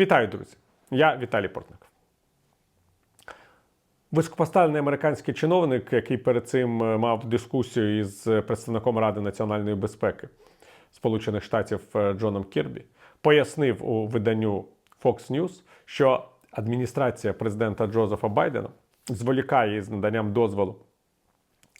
Вітаю, друзі! Я Віталій Портников. Високопоставлений американський чиновник, який перед цим е, мав дискусію із представником Ради національної безпеки Сполучених Штатів е, Джоном Кірбі, пояснив у виданню Fox News, що адміністрація президента Джозефа Байдена зволікає із наданням дозволу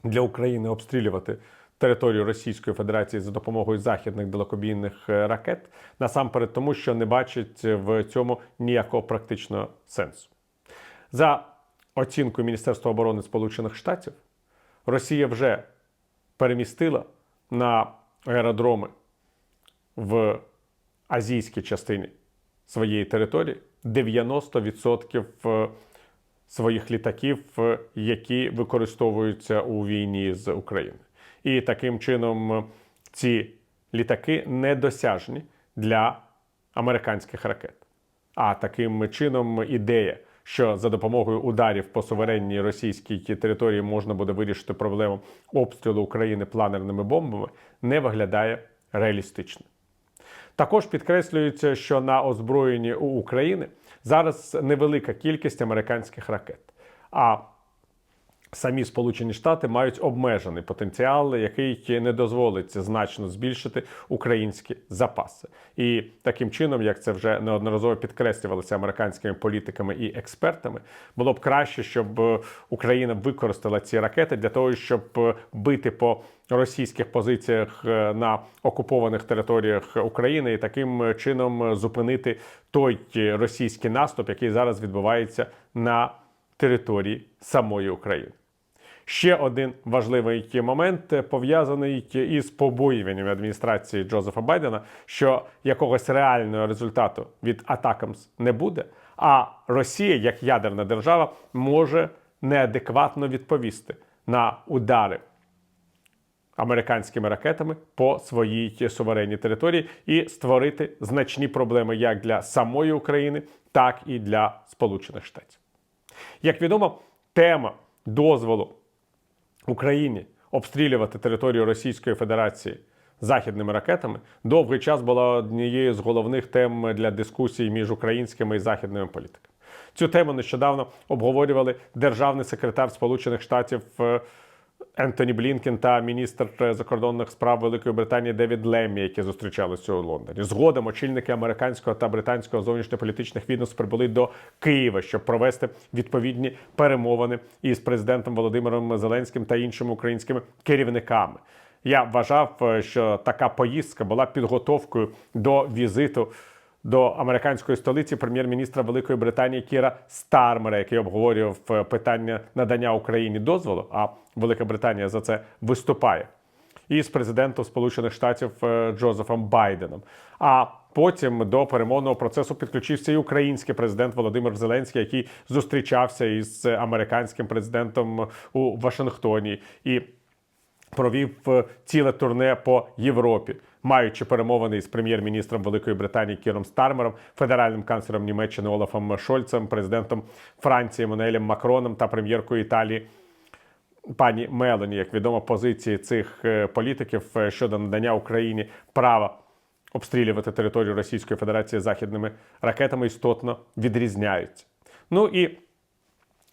для України обстрілювати територію Російської Федерації за допомогою західних далекобійних е, ракет, насамперед тому, що не бачить в цьому ніякого практичного сенсу. За оцінкою Міністерства оборони Сполучених Штатів, Росія вже перемістила на аеродроми в азійській частині своєї території 90% своїх літаків, е, які використовуються у війні з Україною. І таким чином е, ці літаки недосяжні для американських ракет. А таким чином ідея, що за допомогою ударів по суверенній російській території можна буде вирішити проблему обстрілу України планерними бомбами, не виглядає реалістично. Також підкреслюється, що на озброєнні у України зараз невелика кількість американських ракет. А самі Сполучені Штати мають обмежений потенціал, який не дозволить значно збільшити українські запаси. І таким чином, як це вже неодноразово підкреслювалося американськими політиками і експертами, було б краще, щоб е, Україна використала ці ракети для того, щоб е, бити по російських позиціях е, на окупованих територіях України і таким чином зупинити той російський наступ, який зараз відбувається на території самої України. Ще один важливий момент е, пов'язаний із побоюваннями адміністрації Джозефа Байдена, що якогось реального результату від Атакамс не буде. А Росія, як ядерна держава, може неадекватно відповісти на удари американськими ракетами по своїй суверенній території і створити значні проблеми як для самої України, так і для Сполучених Штатів. Як відомо, тема дозволу Україні обстрілювати територію Російської Федерації західними ракетами довгий час була однією з головних тем для дискусій між українськими і західними політиками. Цю тему нещодавно обговорювали державний секретар Сполучених Штатів е, Ентоні Блінкен та міністр закордонних справ Великої Британії Девід Леммі, які зустрічалися у Лондоні. Згодом очільники американського та британського зовнішньополітичних відомств прибули до Києва, щоб провести відповідні перемовини із президентом Володимиром Зеленським та іншими українськими керівниками. Я вважав, е, що така поїздка була підготовкою до візиту до американської столиці прем'єр-міністра Великої Британії Кіра Стармера, який обговорював е, питання надання Україні дозволу. А Велика Британія за це виступає. І з президентом Сполучених Штатів е, Джозефом Байденом. А потім до перемовного процесу підключився і український президент Володимир Зеленський, який зустрічався із американським президентом у Вашингтоні і провів е, ціле турне по Європі маючи перемовини із прем'єр-міністром Великої Британії Кіром Стармером, федеральним канцлером Німеччини Олафом Шольцем, президентом Франції Еммануелем Макроном та прем'єркою Італії. Пані Мелоні, як відомо, позиції цих е, політиків е, щодо надання Україні права обстрілювати територію Російської Федерації західними ракетами істотно відрізняються. Ну і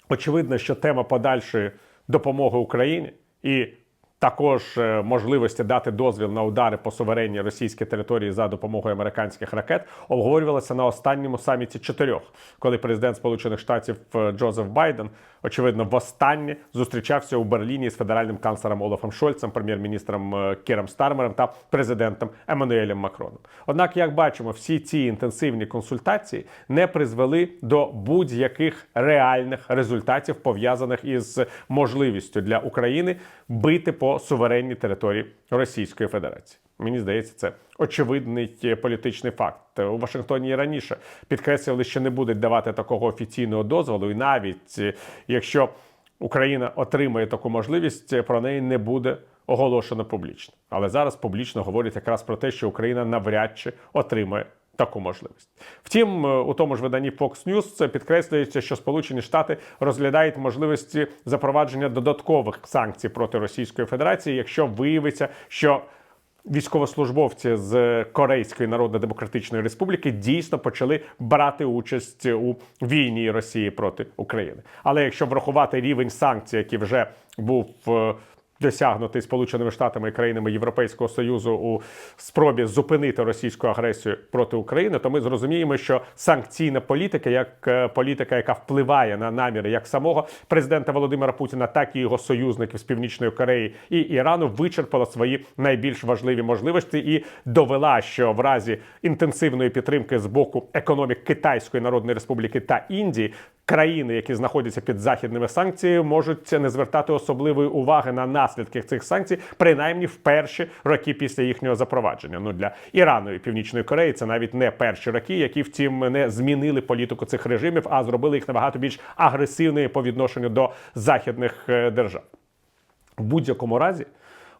очевидно, що тема подальшої допомоги Україні і також е, можливості дати дозвіл на удари по суверенній російській території за допомогою американських ракет обговорювалася на останньому саміті чотирьох, коли президент Сполучених Штатів е, Джозеф Байден, очевидно, востаннє зустрічався у Берліні з федеральним канцлером Олафом Шольцем, прем'єр-міністром е, Кіром Стармером та президентом Еммануелем Макроном. Однак, як бачимо, всі ці інтенсивні консультації не призвели до будь-яких реальних результатів пов'язаних із можливістю для України бити по по суверенній території Російської Федерації. Мені здається, це очевидний політичний факт. У Вашингтоні раніше підкреслювали, що не будуть давати такого офіційного дозволу, і навіть е, якщо Україна отримає таку можливість, про неї не буде оголошено публічно. Але зараз публічно говорять якраз про те, що Україна навряд чи отримає таку можливість. Втім, е, у тому ж виданні Fox News це підкреслюється, що Сполучені Штати розглядають можливості запровадження додаткових санкцій проти Російської Федерації, якщо виявиться, що військовослужбовці з Корейської Народно-Демократичної Республіки дійсно почали брати участь у війні Росії проти України. Але якщо врахувати рівень санкцій, який вже був е, досягнутий Сполученими Штатами і країнами Європейського Союзу у спробі зупинити російську агресію проти України, то ми зрозуміємо, що санкційна політика, як е, політика, яка впливає на наміри як самого президента Володимира Путіна, так і його союзників з Північної Кореї і Ірану, вичерпала свої найбільш важливі можливості і довела, що в разі інтенсивної підтримки з боку економік Китайської Народної Республіки та Індії країни, які знаходяться під західними санкціями, можуть не звертати особливої уваги на наслідки цих санкцій, принаймні в перші роки після їхнього запровадження. Ну для Ірану і Північної Кореї це навіть не перші роки, які втім не змінили політику цих режимів, а зробили їх набагато більш агресивними по відношенню до західних е, держав. В будь-якому разі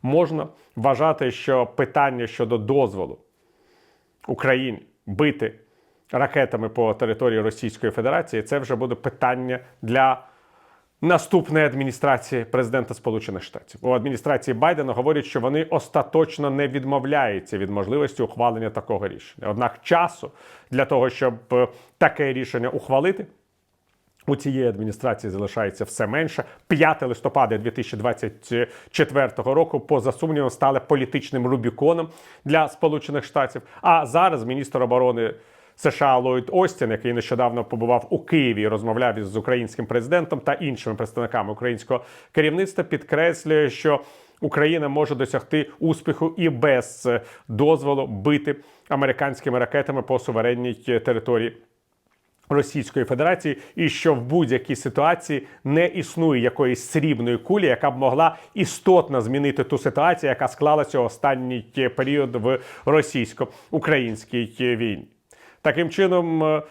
можна вважати, що питання щодо дозволу Україні бити ракетами по території Російської Федерації, це вже буде питання для наступної адміністрації президента Сполучених Штатів. У адміністрації Байдена говорять, що вони остаточно не відмовляються від можливості ухвалення такого рішення. Однак часу для того, щоб е, таке рішення ухвалити. У цієї адміністрації залишається все менше. 5 листопада 2024 року, поза сумнівом, стали політичним рубіконом для Сполучених Штатів. А зараз міністр оборони США Ллойд Остін, який нещодавно побував у Києві, і розмовляв із українським президентом та іншими представниками українського керівництва, підкреслює, що Україна може досягти успіху і без е, дозволу бити американськими ракетами по суверенній території Російської Федерації, і що в будь-якій ситуації не існує якоїсь срібної кулі, яка б могла істотно змінити ту ситуацію, яка склалася останній період в російсько-українській війні. Таким чином. е,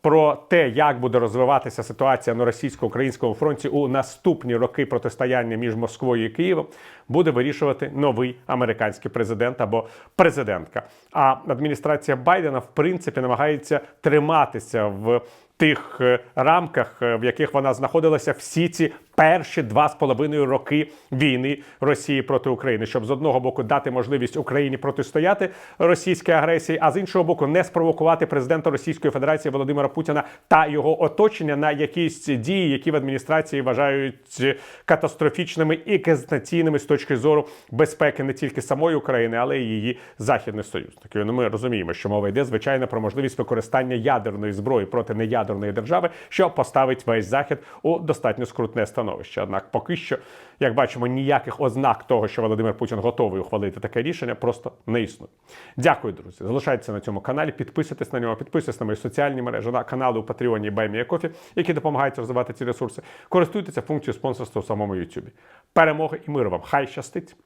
Про те, як буде розвиватися ситуація на російсько-українському фронті у наступні роки протистояння між Москвою і Києвом, буде вирішувати новий американський президент або президентка. А адміністрація Байдена, в принципі, намагається триматися в тих е, рамках, е, в яких вона знаходилася всі ці перші два з половиною роки війни Росії проти України, щоб з одного боку дати можливість Україні протистояти російській агресії, а з іншого боку, не спровокувати президента Російської Федерації Володимира Путіна та його оточення на якісь дії, які в адміністрації вважають катастрофічними і екзистенційними з точки зору безпеки не тільки самої України, але й її західних союзників. Ну, ми розуміємо, що мова йде звичайно про можливість використання ядерної зброї проти неядерної держави, що поставить весь захід у достатньо скрутне становище. Однак, поки що, як бачимо, ніяких ознак того, що Володимир Путін готовий ухвалити таке рішення, просто не існує. Дякую, друзі. Залишайтеся на цьому каналі, підписуйтесь на нього, підписуйтесь на мої соціальні мережі, на канали у Патреоні Баймія Кофі, які допомагають розвивати ці ресурси. Користуйтеся функцією спонсорства у самому YouTube. Перемоги і миру вам! Хай щастить!